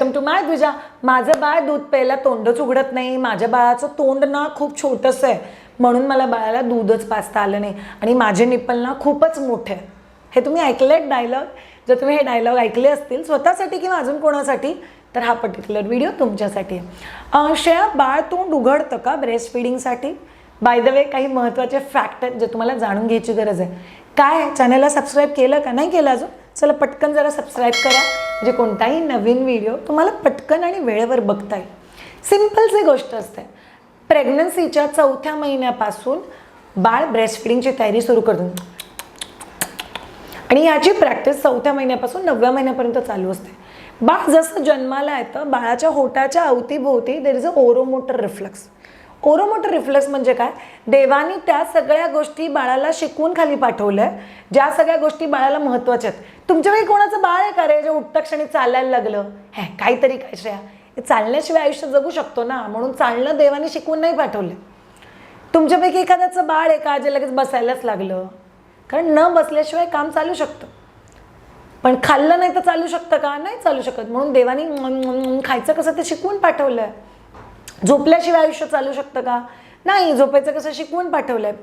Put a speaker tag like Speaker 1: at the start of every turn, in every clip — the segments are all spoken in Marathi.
Speaker 1: वेलकम टू माय द्विजा. माझं बाळ दूध प्यायला तोंडच उघडत नाही. माझ्या बाळाचं तोंड ना खूप छोटंसं आहे. म्हणून मला बाळाला दूधच पाचता आलं नाही. आणि माझे निप्पल ना खूपच मोठे आहे हे तुम्ही ऐकलेत डायलॉग? जर तुम्ही हे डायलॉग ऐकले असतील स्वतःसाठी किंवा अजून कोणासाठी तर हा पर्टिक्युलर व्हिडिओ तुमच्यासाठी आहे. श्रेया बाळ तोंड उघडतं का ब्रेस्ट फिडिंगसाठी बाय द वे काही महत्त्वाचे फॅक्ट आहेत जे तुम्हाला जाणून घ्यायची गरज आहे. काय चॅनलला सबस्क्राईब केलं का? नाही केलं अजून? चला पटकन जरा सबस्क्राईब करा. म्हणजे कोणताही नवीन व्हिडिओ तुम्हाला पटकन आणि वेळेवर बघता येईल. सिम्पलची गोष्ट असते. प्रेग्नन्सीच्या चौथ्या महिन्यापासून बाळ ब्रेस्ट फिडिंगची तयारी सुरू करतो. आणि याची प्रॅक्टिस चौथ्या महिन्यापासून नवव्या महिन्यापर्यंत चालू असते. बाळ जसं जन्माला येतं बाळाच्या होटाच्या अवतीभोवती there is a oromotor reflex oromotor reflex म्हणजे काय? देवानी त्या सगळ्या गोष्टी बाळाला शिकवून खाली पाठवलं आहे ज्या सगळ्या गोष्टी बाळाला महत्त्वाच्या आहेत. तुमच्याकडे कोणाचं बाळ आहे का रे जे उठता क्षणी चालायला लागलं? हे काहीतरी काय श्रेया हे चालण्याशिवाय आयुष्य जगू शकतो ना. म्हणून चालणं देवाने शिकवून नाही पाठवलं. तुमच्यापैकी एखाद्याचं बाळ आहे का जे लगेच बसायलाच लागलं? कारण न बसल्याशिवाय काम चालू शकतं. पण खाल्लं नाही तर चालू शकतं का? नाही चालू शकत. म्हणून देवानी खायचं कसं ते शिकवून पाठवलं आहे झोपल्याशिवाय आयुष्य चालू शकतं का? नाही झोपायचं कसं शिकवून पाठवलं आहे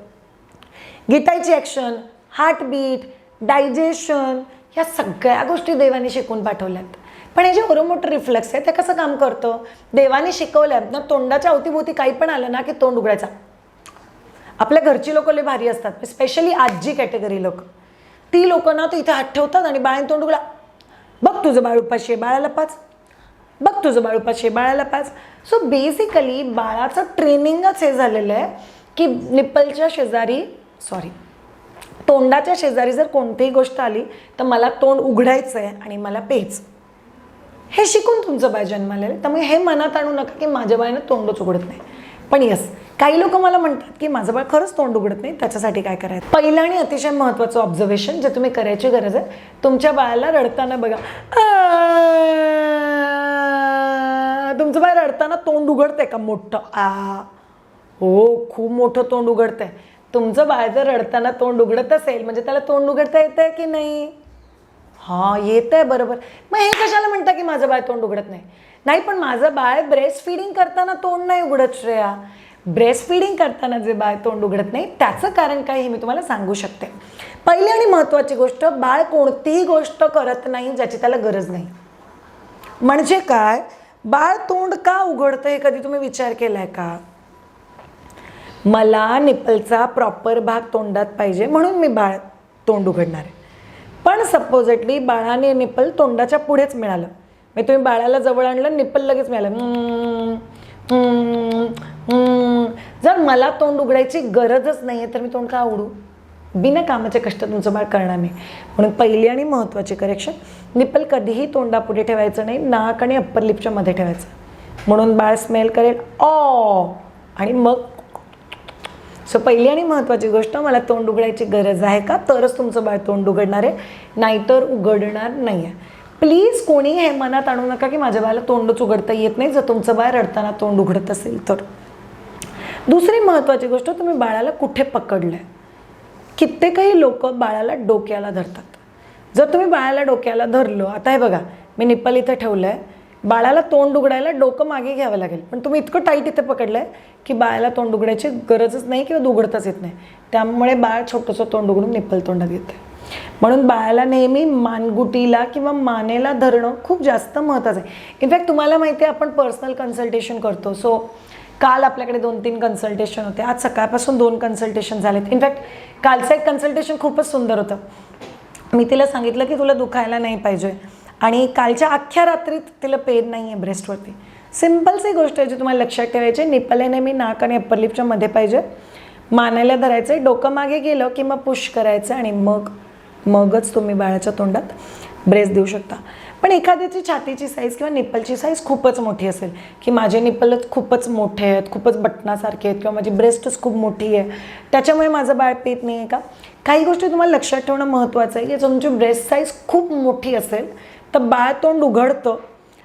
Speaker 1: गिटायची ॲक्शन हार्टबीट डायजेशन ह्या सगळ्या गोष्टी देवाने शिकवून पाठवल्यात. पण हे जे ओरोमोटर रिफ्लेक्स आहे ते कसं काम करतं? देवाने शिकवलं ना तोंडाच्या अवतीभोवती काही पण आलं ना की तोंड उघडायचा. आपल्या घरची लोक लय भारी असतात स्पेशली आजी कॅटेगरी लोक. ती लोक ना तो इथे हात ठेवतात आणि बाळांनी तोंड उघडा. बघ तुझं बाळ उपाशी आहे बाळाला पाच. बघ तुझं बाळ उपाशी आहे बाळाला पाच सो बेसिकली बाळाचं ट्रेनिंगच हे झालेलं आहे की निप्पलच्या शेजारी सॉरी तोंडाच्या शेजारी जर कोणतीही गोष्ट आली तर मला तोंड उघडायचं आहे आणि मला पेच हे शिकून तुमचं बाळ जन्माला त्यामुळे हे मनात आणू नका की माझ्या बाळानं तोंडच उघडत नाही. पण यस काही लोक मला म्हणतात की माझं बाळ खरंच तोंड उघडत नाही त्याच्यासाठी काय करायचं? पहिलं आणि अतिशय महत्त्वाचं ऑब्झर्वेशन जे तुम्ही करायची गरज आहे तुमच्या बाळाला रडताना बघा. तुमचं बाळ रडताना तोंड उघडतंय का मोठं? आ. हो खूप मोठं तोंड उघडतंय. तुमचं बाळ जर रडताना तोंड उघडत असेल म्हणजे त्याला तोंड उघडता येतंय की नाही? हां येत आहे बरोबर. मग हे कशाला म्हणता की माझं बाळ तोंड उघडत नाही? नाही पण माझं बाळ ब्रेस्ट फिडिंग करताना तोंड नाही उघडत श्रेया. ब्रेस्ट फिडिंग करताना जे बाळ तोंड उघडत नाही त्याचं कारण काय हे मी तुम्हाला सांगू शकते. पहिली आणि महत्त्वाची गोष्ट बाळ कोणतीही गोष्ट करत नाही ज्याची त्याला गरज नाही. म्हणजे काय? बाळ तोंड का उघडतं हे कधी तुम्ही विचार केलाय का? मला निपलचा प्रॉपर भाग तोंडात पाहिजे म्हणून मी बाळ तोंड उघडणार आहे. पण सपोजेटली बाळाने निप्पल तोंडाच्या पुढेच मिळालं. मग तुम्ही बाळाला जवळ आणलं निप्पल लगेच मिळालं. जर मला तोंड उघडायची गरजच नाही आहे तर मी तोंड का उघडू? बिना कामाचे कष्ट तुमचं बाळ करणार नाही. म्हणून पहिली आणि महत्त्वाची करेक्शन निप्पल कधीही तोंडापुढे ठेवायचं नाही नाक आणि अप्पर लिपच्या मध्ये ठेवायचं. म्हणून बाळ स्मेल करेल ऑ आणि मग सो पहिली आणि महत्त्वाची गोष्ट मला तोंड उघडायची गरज आहे का? तरच तुमचं बाळ तोंड उघडणार आहे नाहीतर उघडणार नाही आहे प्लीज कोणी हे मनात आणू नका की माझ्या बाळाला तोंडच उघडता येत नाही जर तुमचं बाळ रडताना तोंड उघडत असेल तर. दुसरी महत्त्वाची गोष्ट तुम्ही बाळाला कुठे पकडलं आहे कित्येकही लोक बाळाला डोक्याला धरतात. जर तुम्ही बाळाला डोक्याला धरलो आता हे बघा मी निप्पल इथं ठेवलं आहे बाळाला तोंड उघडायला डोकं मागे घ्यावं लागेल. पण तुम्ही इतकं टाईट इथे पकडलं आहे की बाळाला तोंड उघडायची गरजच नाही किंवा उघडताच येत नाही. त्यामुळे बाळ छोटंसं तोंड उघडून निप्पल तोंडात येते म्हणून बाळाला नेहमी मानगुटीला किंवा मानेला धरणं खूप जास्त महत्त्वाचं आहे. इनफॅक्ट तुम्हाला माहिती आहे आपण पर्सनल कन्सल्टेशन करतो. सो काल आपल्याकडे दोन तीन कन्सल्टेशन होते. आज सकाळपासून दोन कन्सल्टेशन झालेत. इनफॅक्ट कालचं एक कन्सल्टेशन खूपच सुंदर होतं. मी तिला सांगितलं की तुला दुखायला नाही पाहिजे. आणि कालच्या अख्ख्या रात्रीत तिला पेन नाही आहे ब्रेस्टवरती सिम्पलची गोष्ट आहे जी तुम्हाला लक्षात ठेवायची निपले नेहमी नाक आणि अप्पर लिपच्या मध्ये पाहिजे. मानायला धरायचं आहे डोकं मागे गेलं की मग पुश करायचं आणि मग मगच तुम्ही बाळाच्या तोंडात ब्रेस देऊ शकता. पण एखाद्याची छातीची साईज किंवा निप्पलची साईज खूपच मोठी असेल की माझे निप्पलच खूपच मोठे आहेत खूपच बटणासारखे आहेत किंवा माझी ब्रेस्टच खूप मोठी आहे त्याच्यामुळे माझं बाळ पीत नाही आहे का? काही गोष्टी तुम्हाला लक्षात ठेवणं महत्त्वाचं आहे की तुमची ब्रेस्ट साईज खूप मोठी असेल तर बाळ तोंड उघडतं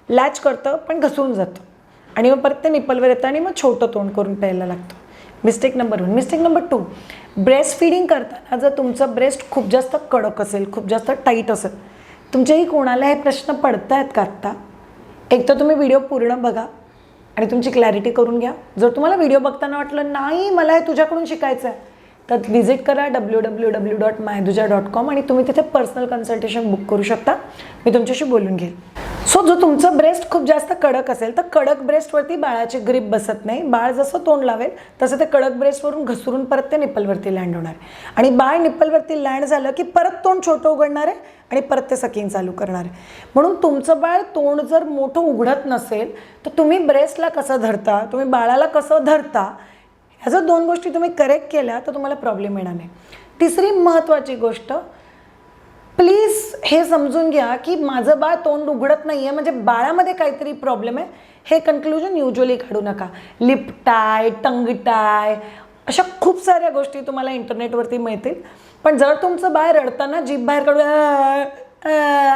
Speaker 1: लॅच करतं पण घसरून जातं. आणि मग परत ते निप्पलवर येतं आणि मग छोटं तोंड करून प्यायला लागतं. Mistake number one mistake number two breast feeding करताना जर तुमचं ब्रेस्ट खूप जास्त कडक असेल खूप जास्त टाईट असेल तुमच्याही कोणाला हे प्रश्न पडत आहेत का आत्ता? एक तर तुम्ही व्हिडिओ पूर्ण बघा आणि तुमची क्लॅरिटी करून घ्या. जर तुम्हाला व्हिडिओ बघताना वाटलं नाही मला हे तुझ्याकडून शिकायचं आहे तर व्हिजिट करा डब्ल्यू डब्ल्यू डब्ल्यू डॉट मायदुजा डॉट कॉम आणि तुम्ही तिथे पर्सनल कन्सल्टेशन बुक करू शकता. मी तुमच्याशी बोलून घेईन सो जो तुमचं ब्रेस्ट खूप जास्त कडक असेल तर कडक ब्रेस्टवरती बाळाची ग्रीप बसत नाही. बाळ जसं तोंड लावेल तसं ते कडक ब्रेस्टवरून घसरून परत ते निप्पलवरती लँड होणार आहे. आणि बाळ निप्पलवरती लँड झालं की परत तोंड छोटं उघडणार आहे आणि परत ते सकिंग चालू करणार आहे. म्हणून तुमचं बाळ तोंड जर मोठं उघडत नसेल तर तुम्ही ब्रेस्टला कसं धरता तुम्ही बाळाला कसं धरता ह्या जर दोन गोष्टी तुम्ही करेक्ट केल्या तर तुम्हाला प्रॉब्लेम येणार नाही. तिसरी महत्त्वाची गोष्ट प्लीज हे समजून घ्या की माझं बाळ तोंड उघडत नाही आहे म्हणजे बाळामध्ये काहीतरी प्रॉब्लेम आहे हे कन्क्लुजन युजली काढू नका. लिपटाय टंगटाय अशा खूप साऱ्या गोष्टी तुम्हाला इंटरनेटवरती मिळतील. पण जर तुमचं बाळ रडताना जीभ बाहेर काढून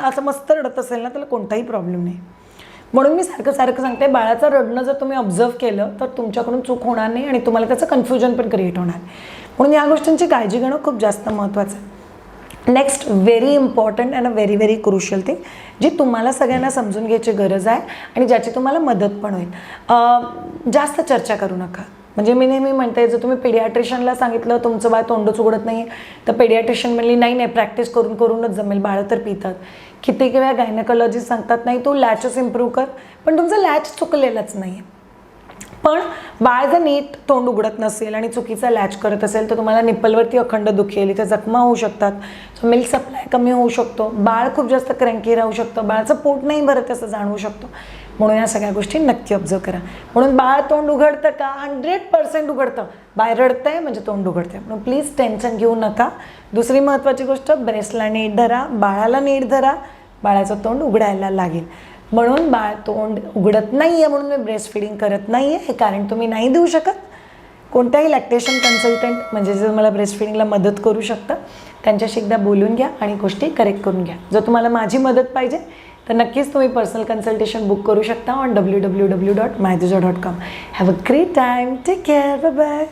Speaker 1: असं मस्त रडत असेल ना त्याला कोणताही प्रॉब्लेम नाही. म्हणून मी सारखं सारखं सांगते बाळाचं रडणं जर तुम्ही ऑब्झर्व केलं तर तुमच्याकडून चूक होणार नाही आणि तुम्हाला त्याचं कन्फ्युजन पण क्रिएट होणार. म्हणून या गोष्टींची काळजी घेणं खूप जास्त महत्त्वाचं आहे. Next very important and a very very crucial thing जी तुम्हाला सगळ्यांना समजून घ्यायची गरज आहे आणि ज्याची तुम्हाला मदत पण होईल. जास्त चर्चा करू नका. म्हणजे मी नेहमी म्हणते जर तुम्ही पेडियाट्रिशियनला सांगितलं तुमचं बाळ तोंडच उघडत नाही तर पेडियाट्रिशियन म्हणली नाही नाही प्रॅक्टिस करून करूनच जमेल बाळं तर पितात. किती वेळा गायनेकॉलॉजिस्ट सांगतात नाही तू लॅचच इम्प्रूव्ह कर पण तुमचं लॅच चुकलेलंच नाही आहे पण बाळ जर नीट तोंड उघडत नसेल आणि चुकीचा लॅच करत असेल तर तुम्हाला निप्पलवरती अखंड दुखेल इथे जखमा होऊ शकतात सो मिल्क सप्लाय कमी होऊ शकतो बाळ खूप जास्त क्रँकी राहू शकतं बाळाचं पोट नाही भरत असं जाणवू शकतो. म्हणून या सगळ्या गोष्टी नक्की ऑब्झर्व करा. म्हणून बाळ तोंड उघडतं का? हंड्रेड पर्सेंट उघडतं. बाय रडतंय म्हणजे तोंड उघडतंय. म्हणून प्लीज टेन्शन घेऊ नका. दुसरी महत्त्वाची गोष्ट ब्रेस्टला नीट धरा बाळाला नीट धरा बाळाचं तोंड उघडायला लागेल. म्हणून बाळ तोंड उघडत नाही आहे म्हणून मी ब्रेस्ट फिडिंग करत नाही आहे हे कारण तुम्ही नाही देऊ शकत. कोणत्याही लॅक्टेशन कन्सल्टंट म्हणजे जे तुम्हाला ब्रेस्ट फिडिंगला मदत करू शकतं त्यांच्याशी एकदा बोलून घ्या आणि गोष्टी करेक्ट करून घ्या. जर तुम्हाला माझी मदत पाहिजे तर नक्कीच तुम्ही पर्सनल कन्सल्टेशन बुक करू शकता on W W W dot मायदुजा dot com have a great time take care bye